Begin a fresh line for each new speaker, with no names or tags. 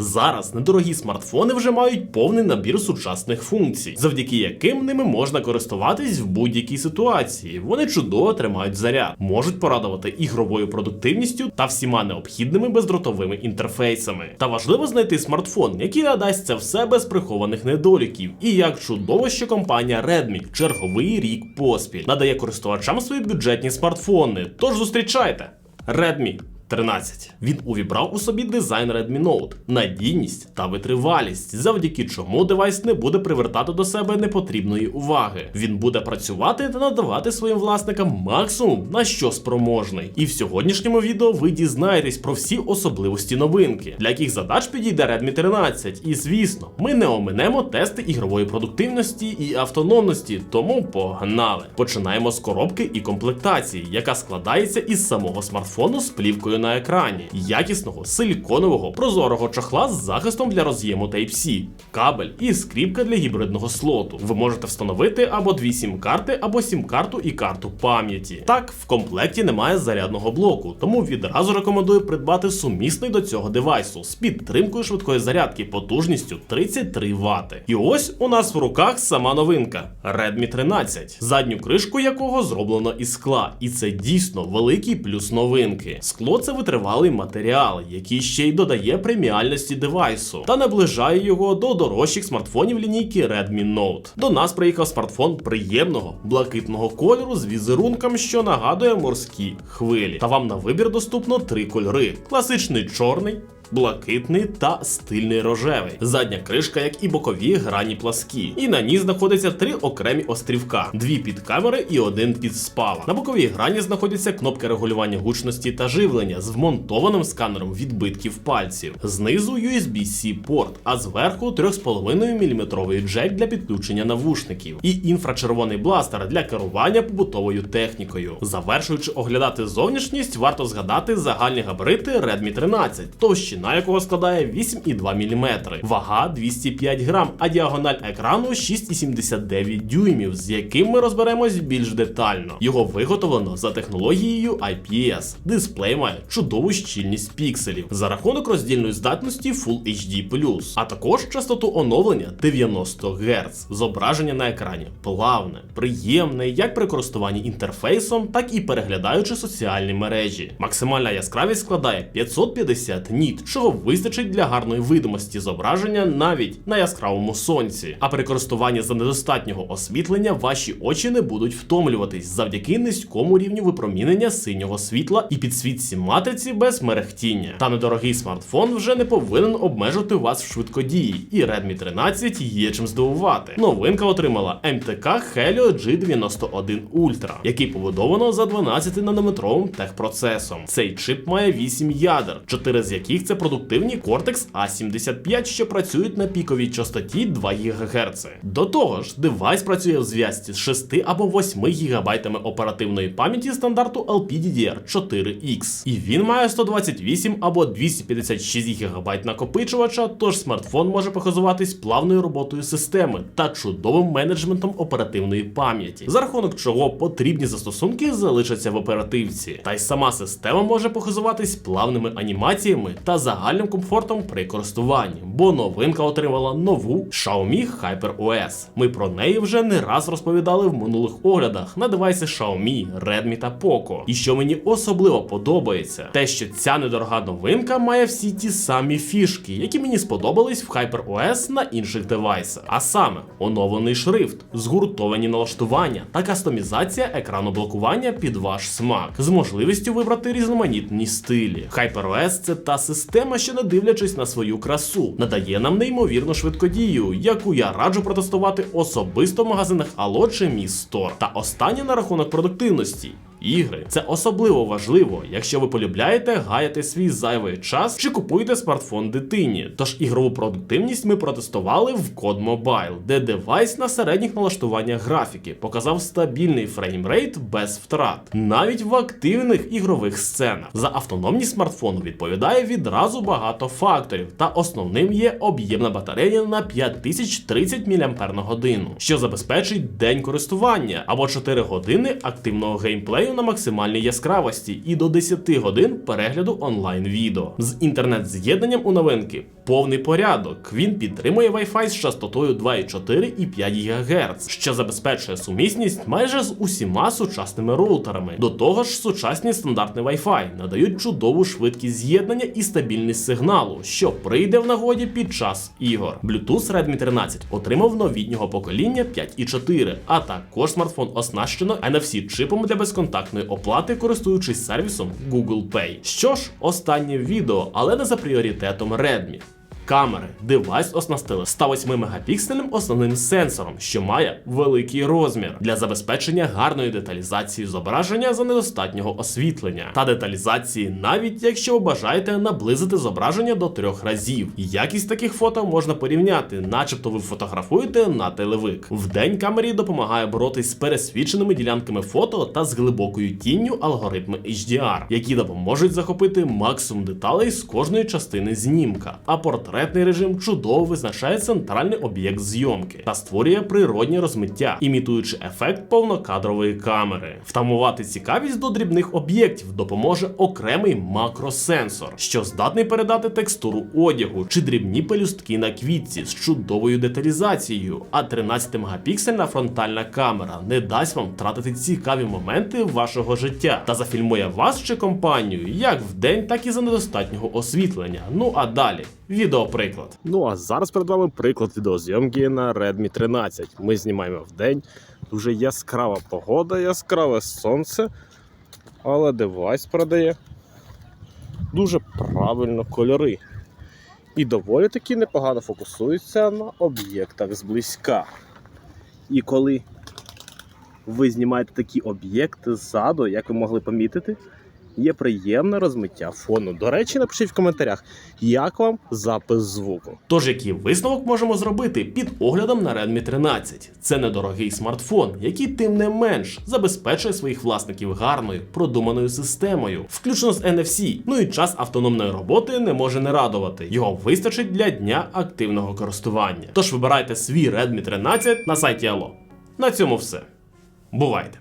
Зараз недорогі смартфони вже мають повний набір сучасних функцій, завдяки яким ними можна користуватись в будь-якій ситуації. Вони чудово тримають заряд, можуть порадувати ігровою продуктивністю та всіма необхідними бездротовими інтерфейсами. Та важливо знайти смартфон, який надасть це все без прихованих недоліків. І як чудово, що компанія Redmi черговий рік поспіль надає користувачам свої бюджетні смартфони. Тож зустрічайте Redmi 13. Він увібрав у собі дизайн Redmi Note, надійність та витривалість, завдяки чому девайс не буде привертати до себе непотрібної уваги. Він буде працювати та надавати своїм власникам максимум на що спроможний. І в сьогоднішньому відео ви дізнаєтесь про всі особливості новинки, для яких задач підійде Redmi 13. І звісно, ми не оминемо тести ігрової продуктивності і автономності, тому погнали. Починаємо з коробки і комплектації, яка складається із самого смартфону з плівкою на екрані, якісного силіконового прозорого чохла з захистом для роз'єму Type-C, кабель і скріпка для гібридного слоту. Ви можете встановити або дві сім-карти, або сім-карту і карту пам'яті. Так, в комплекті немає зарядного блоку, тому відразу рекомендую придбати сумісний до цього девайсу з підтримкою швидкої зарядки потужністю 33 Вт. І ось у нас в руках сама новинка Redmi 13, задню кришку якого зроблено із скла, і це дійсно великий плюс новинки. Скло це витривалий матеріал, який ще й додає преміальності девайсу та наближає його до дорожчих смартфонів лінійки Redmi Note. До нас приїхав смартфон приємного блакитного кольору з візерунком, що нагадує морські хвилі. Та вам на вибір доступно три кольори: класичний чорний. Блакитний та стильний рожевий. Задня кришка, як і бокові грані пласкі. І на ній знаходяться три окремі острівка: дві під камери і один під спала. На боковій грані знаходяться кнопки регулювання гучності та живлення з вмонтованим сканером відбитків пальців. Знизу USB-C порт, а зверху 3,5 мм джек для підключення навушників і інфрачервоний бластер для керування побутовою технікою. Завершуючи оглядати зовнішність, варто згадати загальні габарити Redmi 13, товщина якого складає 8,2 мм, вага 205 грам, а діагональ екрану 6,79 дюймів, з яким ми розберемось більш детально. Його виготовлено за технологією IPS. Дисплей має чудову щільність пікселів за рахунок роздільної здатності Full HD+, а також частоту оновлення 90 Гц. Зображення на екрані плавне, приємне як при користуванні інтерфейсом, так і переглядаючи соціальні мережі. Максимальна яскравість складає 550 ніт, чого вистачить для гарної видимості зображення навіть на яскравому сонці. А при користуванні за недостатнього освітлення ваші очі не будуть втомлюватись завдяки низькому рівню випромінення синього світла і підсвітці матриці без мерехтіння. Та недорогий смартфон вже не повинен обмежити вас в швидкодії, і Redmi 13 є чим здивувати. Новинка отримала MTK Helio G91 Ultra, який побудовано за 12-нанометровим техпроцесом. Цей чип має 8 ядер, 4 з яких це продуктивні Cortex A75, що працюють на піковій частоті 2 ГГц. До того ж, девайс працює в зв'язці з 6 або 8 ГБ оперативної пам'яті стандарту LPDDR4X. І він має 128 або 256 ГБ накопичувача, тож смартфон може похизуватись плавною роботою системи та чудовим менеджментом оперативної пам'яті, за рахунок чого потрібні застосунки залишаться в оперативці. Та й сама система може похизуватись плавними анімаціями та загальним комфортом при користуванні, бо новинка отримала нову Xiaomi HyperOS. Ми про неї вже не раз розповідали в минулих оглядах на девайси Xiaomi, Redmi та Poco. І що мені особливо подобається, те, що ця недорога новинка має всі ті самі фішки, які мені сподобались в HyperOS на інших девайсах. А саме оновлений шрифт, згуртовані налаштування та кастомізація екрану блокування під ваш смак з можливістю вибрати різноманітні стилі. HyperOS це та система, що не дивлячись на свою красу, надає нам неймовірну швидкодію, яку я раджу протестувати особисто в магазинах Allo чи Store. Та останнє на рахунок продуктивності. Ігри це особливо важливо, якщо ви полюбляєте гаяти свій зайвий час чи купуєте смартфон дитині. Тож ігрову продуктивність ми протестували в Code Mobile, де девайс на середніх налаштуваннях графіки показав стабільний фреймрейт без втрат, навіть в активних ігрових сценах. За автономність смартфону відповідає відразу багато факторів, та основним є об'ємна батарея на 5030 мАч, що забезпечить день користування або 4 години активного геймплею на максимальній яскравості і до 10 годин перегляду онлайн відео. З інтернет-з'єднанням у новинки повний порядок. Він підтримує Wi-Fi з частотою 2,4 і 5 ГГц, що забезпечує сумісність майже з усіма сучасними роутерами. До того ж, сучасні стандартні Wi-Fi надають чудову швидкість з'єднання і стабільність сигналу, що прийде в нагоді під час ігор. Bluetooth Redmi 13 отримав новітнього покоління 5.4, а також смартфон оснащено NFC-чипом для безконтактної оплати, користуючись сервісом Google Pay. Що ж, останнє відео, але не за пріоритетом Redmi. Камери девайс оснастили 108 мегапіксельним основним сенсором, що має великий розмір для забезпечення гарної деталізації зображення за недостатнього освітлення та деталізації, навіть якщо ви бажаєте наблизити зображення до трьох разів. Якість таких фото можна порівняти, начебто ви фотографуєте на телевик. Вдень камері допомагає боротись з пересвіченими ділянками фото та з глибокою тінню алгоритми HDR, які допоможуть захопити максимум деталей з кожної частини знімка. А портретний режим чудово визначає центральний об'єкт зйомки та створює природнє розмиття, імітуючи ефект повнокадрової камери. Втамувати цікавість до дрібних об'єктів допоможе окремий макросенсор, що здатний передати текстуру одягу чи дрібні пелюстки на квітці з чудовою деталізацією. А 13-мегапіксельна фронтальна камера не дасть вам втратити цікаві моменти вашого життя та зафільмує вас чи компанію як вдень, так і за недостатнього освітлення. Ну а далі відеоприклад.
Ну а зараз перед вами приклад відеозйомки на Redmi 13. Ми знімаємо в день. Дуже яскрава погода, яскраве сонце, але девайс передає дуже правильно кольори. І доволі таки непогано фокусується на об'єктах зблизька. І коли ви знімаєте такі об'єкти ззаду, як ви могли помітити, є приємне розмиття фону. До речі, напишіть в коментарях, як вам запис звуку.
Тож, який висновок можемо зробити під оглядом на Redmi 13? Це недорогий смартфон, який тим не менш забезпечує своїх власників гарною продуманою системою, включно з NFC. Ну і час автономної роботи не може не радувати. Його вистачить для дня активного користування. Тож вибирайте свій Redmi 13 на сайті Allo. На цьому все. Бувайте!